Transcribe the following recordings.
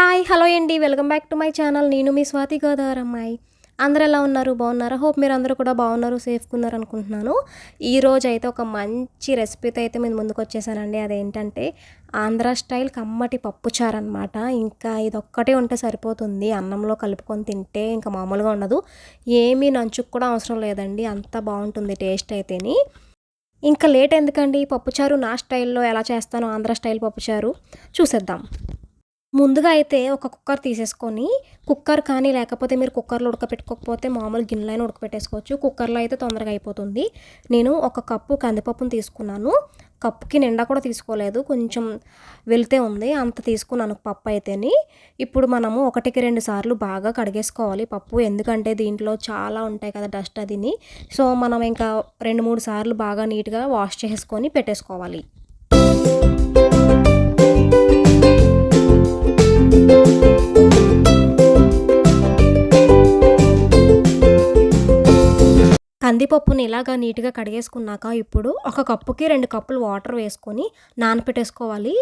Hi hello అండి. Welcome back to my channel. నేను మీ స్వాతి గోదావరి అమ్మాయి అందరు ఎలా ఉన్నారు? బాగున్నారా? హోప్ మీరు అందరూ కూడా బాగున్నారు సేఫ్గా ఉన్నారు అనుకుంటున్నాను. ఈ అయితే ఒక మంచి రెసిపీతో అయితే మీరు ముందుకు వచ్చేసానండి. అదేంటంటే ఆంధ్ర స్టైల్ కమ్మటి పప్పుచారు అనమాట ఇంకా ఇది ఒక్కటే ఉంటే సరిపోతుంది. అన్నంలో కలుపుకొని తింటే ఇంకా మామూలుగా ఉండదు. ఏమీ నంచుకు కూడా అవసరం లేదండి. అంత బాగుంటుంది టేస్ట్ అయితేని. ఇంకా లేట్ ఎందుకండి? పప్పుచారు నా స్టైల్లో ఎలా చేస్తానో? ఆంధ్ర స్టైల్ పప్పుచారు. చూసేద్దాం. ముందుగా అయితే ఒక కుక్కర్ తీసేసుకొని కుక్కర్ కానీ లేకపోతే మీరు కుక్కర్లో ఉడకపెట్టుకోకపోతే మామూలు గిన్నెలైన ఉడకపెట్టేసుకోవచ్చు. కుక్కర్లో అయితే తొందరగా అయిపోతుంది. నేను ఒక కప్పు కందిపప్పును తీసుకున్నాను. కప్పుకి నిండా కూడా తీసుకోలేదు. కొంచెం వెళ్తే ఉంది. అంత తీసుకున్నాను పప్పు అయితేని. ఇప్పుడు మనము ఒకటికి రెండు సార్లు బాగా కడిగేసుకోవాలి పప్పు. ఎందుకంటే దీంట్లో చాలా ఉంటాయి కదా డస్ట్ అదిని. సో మనం ఇంకా రెండు మూడు సార్లు బాగా నీట్గా వాష్ చేసుకొని పెట్టేసుకోవాలి. కందిపప్పుని ఇలాగా నీట్గా కడిగేసుకున్నాక ఇప్పుడు ఒక కప్పుకి రెండు కప్పులు వాటర్ వేసుకొని నానపెట్టేసుకోవాలి.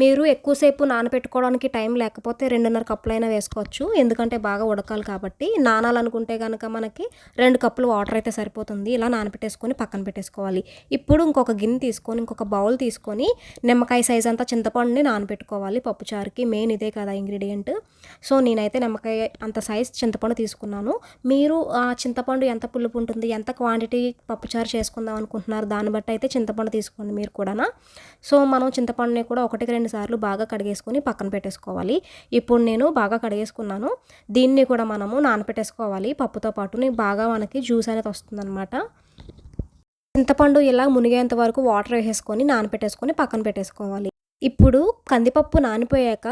మీరు ఎక్కువసేపు నానపెట్టుకోవడానికి టైం లేకపోతే రెండున్నర కప్పులైనా వేసుకోవచ్చు. ఎందుకంటే బాగా ఉడకాలి కాబట్టి. నానాలనుకుంటే కనుక మనకి రెండు కప్పులు వాటర్ అయితే సరిపోతుంది. ఇలా నానపెట్టేసుకొని పక్కన పెట్టేసుకోవాలి. ఇప్పుడు ఇంకొక గిన్నె తీసుకొని ఇంకొక బౌల్ తీసుకొని నిమ్మకాయ సైజ్ అంతా చింతపండుని నానపెట్టుకోవాలి పప్పుచారుకి మెయిన్ ఇదే కదా ఇంగ్రీడియంట్. సో నేనైతే నిమ్మకాయ అంత సైజ్ చింతపండు తీసుకున్నాను. మీరు ఆ చింతపండు ఎంత పులుపు ఉంటుంది ఎంత క్వాంటిటీ పప్పుచారు చేసుకుందాం అనుకుంటున్నారు. దాన్ని బట్టి అయితే చింతపండు తీసుకోండి మీరు కూడా సో మనం చింతపండుని కూడా ఒకటికి రెండు సార్లు బాగా కడిగేసుకొని పక్కన పెట్టేసుకోవాలి. ఇప్పుడు నేను బాగా కడిగేసుకున్నాను. దీన్ని కూడా మనము నానపెట్టేసుకోవాలి. పప్పుతో పాటు బాగా మనకి జ్యూస్ అనేది వస్తుందన్నమాట. చింతపండు ఇలా మునిగేంత వరకు వాటర్ వేసేసుకొని నానపెట్టేసుకొని పక్కన పెట్టేసుకోవాలి. ఇప్పుడు కందిపప్పు నానిపోయాక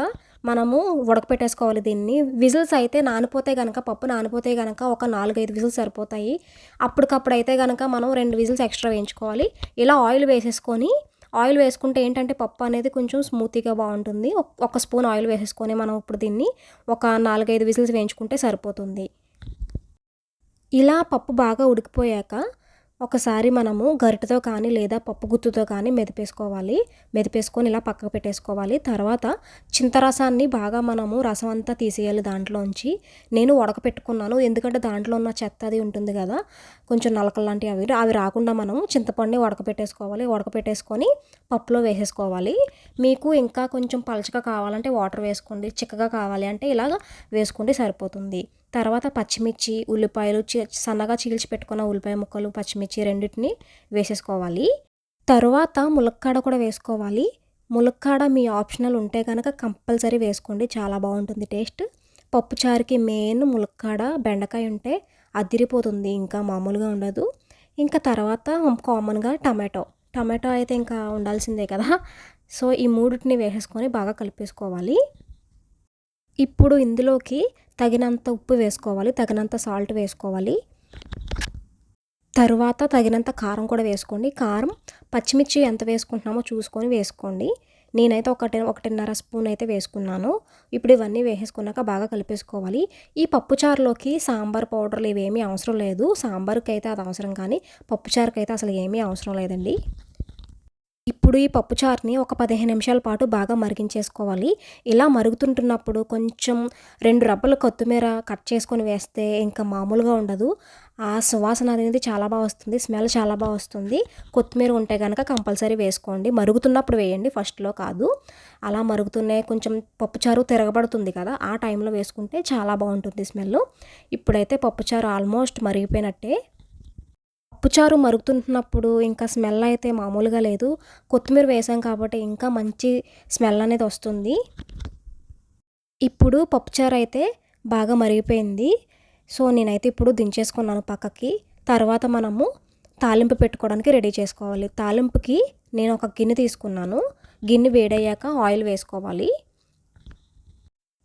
మనము ఉడకపెట్టేసుకోవాలి దీన్ని. విజిల్స్ అయితే నానిపోతే కనుక పప్పు నానిపోతే కనుక ఒక నాలుగైదు విజిల్స్ సరిపోతాయి. అప్పటికప్పుడు అయితే కనుక మనం రెండు విజిల్స్ ఎక్స్ట్రా వేయించుకోవాలి. ఇలా ఆయిల్ వేసేసుకొని ఆయిల్ వేసుకుంటే ఏంటంటే పప్పు అనేది కొంచెం స్మూతీగా బాగుంటుంది. ఒక స్పూన్ ఆయిల్ వేసేసుకొని మనం ఇప్పుడు దీన్ని ఒక నాలుగైదు విజిల్స్ వేయించుకుంటే సరిపోతుంది. ఇలా పప్పు బాగా ఉడికిపోయాక ఒకసారి మనము గరిటతో కానీ లేదా పప్పు గుత్తుతో కానీ మెదిపేసుకోవాలి. మెదిపేసుకొని ఇలా పక్కకు పెట్టేసుకోవాలి. తర్వాత చింతరసాన్ని బాగా మనము రసం అంతా తీసేయాలి దాంట్లోంచి. నేను ఉడకపెట్టుకున్నాను. ఎందుకంటే దాంట్లో ఉన్న చెత్త అది ఉంటుంది కదా కొంచెం నలకలు లాంటివి అవి అవి రాకుండా మనం చింతపండుని ఉడకపెట్టేసుకోవాలి. ఉడకపెట్టేసుకొని పప్పులో వేసేసుకోవాలి. మీకు ఇంకా కొంచెం పలచగా కావాలంటే వాటర్ వేసుకోండి. చిక్కగా కావాలి అంటే ఇలాగ వేసుకోండి సరిపోతుంది. తర్వాత పచ్చిమిర్చి ఉల్లిపాయలు సన్నగా చీల్చి పెట్టుకున్న ఉల్లిపాయ ముక్కలు పచ్చిమిర్చి రెండింటిని వేసేసుకోవాలి. తర్వాత ములక్కాడ కూడా వేసుకోవాలి. ములక్కాడ మీ ఆప్షనల్ ఉంటే కనుక కంపల్సరీ వేసుకోండి. చాలా బాగుంటుంది టేస్ట్. పప్పుచారుకి మెయిన్ ములక్కాడ బెండకాయ ఉంటే అదిరిపోతుంది. ఇంకా మామూలుగా ఉండదు. ఇంకా తర్వాత కామన్గా టమాటో. టమాటో అయితే ఇంకా ఉండాల్సిందే కదా. సో ఈ మూడింటిని వేసేసుకొని బాగా కలిపేసుకోవాలి. ఇప్పుడు ఇందులోకి తగినంత ఉప్పు వేసుకోవాలి తగినంత సాల్ట్ వేసుకోవాలి. తరువాత తగినంత కారం కూడా వేసుకోండి. కారం పచ్చిమిర్చి ఎంత వేసుకుంటున్నామో చూసుకొని వేసుకోండి. నేనైతే ఒకటి ఒకటిన్నర స్పూన్ అయితే వేసుకున్నాను. ఇప్పుడు ఇవన్నీ వేసేసుకున్నాక బాగా కలిపేసుకోవాలి. ఈ పప్పుచారులోకి సాంబార్ పౌడర్లు ఇవేమీ అవసరం లేదు. సాంబార్కి అయితే అది అవసరం కానీ పప్పుచారుకి అయితే అసలు ఏమీ అవసరం లేదండి. ఇప్పుడు ఈ పప్పుచారుని ఒక పదిహేను నిమిషాల పాటు బాగా మరిగించేసుకోవాలి. ఇలా మరుగుతుంటున్నప్పుడు కొంచెం రెండు రబ్బలు కొత్తిమీర కట్ చేసుకొని వేస్తే ఇంకా మామూలుగా ఉండదు. ఆ సువాసన అనేది చాలా బాగా వస్తుంది స్మెల్ చాలా బాగా వస్తుంది. కొత్తిమీర ఉంటే కనుక కంపల్సరీ వేసుకోండి. మరుగుతున్నప్పుడు వేయండి ఫస్ట్లో కాదు. అలా మరుగుతూనే కొంచెం పప్పుచారు తిరగబడుతుంది కదా ఆ టైంలో వేసుకుంటే చాలా బాగుంటుంది స్మెల్ ఇప్పుడైతే పప్పుచారు ఆల్మోస్ట్ మరిగిపోయినట్టే. పప్పుచారు మరుగుతున్నప్పుడు ఇంకా స్మెల్ అయితే మామూలుగా లేదు. కొత్తిమీర వేసాం కాబట్టి ఇంకా మంచి స్మెల్ అనేది వస్తుంది. ఇప్పుడు పప్పుచారు అయితే బాగా మరిగిపోయింది. సో నేనైతే ఇప్పుడు దించేసుకున్నాను పక్కకి. తర్వాత మనము తాలింపు పెట్టుకోవడానికి రెడీ చేసుకోవాలి. తాలింపుకి నేను ఒక గిన్నె తీసుకున్నాను. గిన్నె వేడయ్యాక ఆయిల్ వేసుకోవాలి.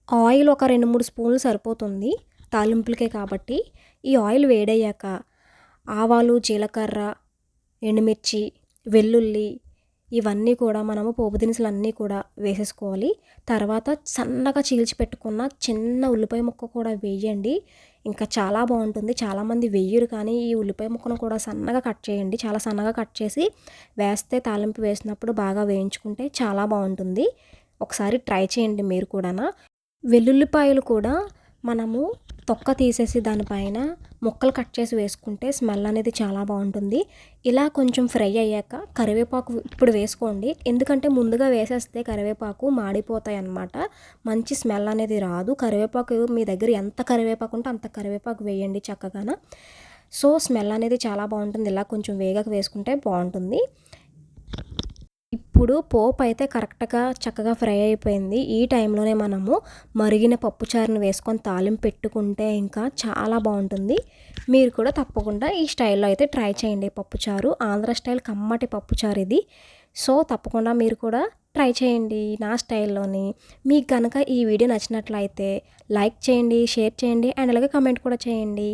ఆయిల్ ఒక రెండు మూడు స్పూన్లు సరిపోతుంది తాలింపులకే కాబట్టి. ఈ ఆయిల్ వేడయ్యాక ఆవాలు జీలకర్ర ఎండుమిర్చి వెల్లుల్లి ఇవన్నీ కూడా మనము పోపు దినుసులు అన్నీ కూడా వేసేసుకోవాలి. తర్వాత సన్నగా చీల్చి పెట్టుకున్న చిన్న ఉల్లిపాయ ముక్క కూడా వేయండి. ఇంకా చాలా బాగుంటుంది. చాలామంది వెయ్యరు కానీ ఈ ఉల్లిపాయ ముక్కను కూడా సన్నగా కట్ చేయండి. చాలా సన్నగా కట్ చేసి వేస్తే తాలింపు వేసినప్పుడు బాగా వేయించుకుంటే చాలా బాగుంటుంది. ఒకసారి ట్రై చేయండి మీరు కూడా వెల్లుల్లిపాయలు కూడా మనము తొక్క తీసేసి దానిపైన ముక్కలు కట్ చేసి వేసుకుంటే స్మెల్ అనేది చాలా బాగుంటుంది. ఇలా కొంచెం ఫ్రై అయ్యాక కరివేపాకు ఇప్పుడు వేసుకోండి. ఎందుకంటే ముందుగా వేసేస్తే కరివేపాకు మాడిపోతాయి అన్నమాట. మంచి స్మెల్ అనేది రాదు. కరివేపాకు మీ దగ్గర ఎంత కరివేపాకు ఉంటే అంత కరివేపాకు వేయండి చక్కగాన. సో స్మెల్ అనేది చాలా బాగుంటుంది. ఇలా కొంచెం వేగక వేసుకుంటే బాగుంటుంది. ఇప్పుడు పోపు అయితే కరెక్ట్గా చక్కగా ఫ్రై అయిపోయింది. ఈ టైంలోనే మనము మరిగిన పప్పుచారుని వేసుకొని తాలింపు పెట్టుకుంటే ఇంకా చాలా బాగుంటుంది. మీరు కూడా తప్పకుండా ఈ స్టైల్లో అయితే ట్రై చేయండి పప్పుచారు ఆంధ్ర స్టైల్ కమ్మటి పప్పుచారు ఇది. సో తప్పకుండా మీరు కూడా ట్రై చేయండి నా స్టైల్లోని. మీకు కనుక ఈ వీడియో నచ్చినట్లయితే లైక్ చేయండి షేర్ చేయండి అండ్ అలాగే కమెంట్ కూడా చేయండి.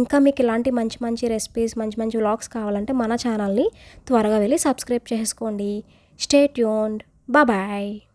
ఇంకా మీకు ఇలాంటి మంచి మంచి రెసిపీస్ మంచి మంచి వ్లాగ్స్ కావాలంటే మన ఛానల్ని త్వరగా వెళ్ళి సబ్స్క్రైబ్ చేసుకోండి. Stay tuned. Bye bye.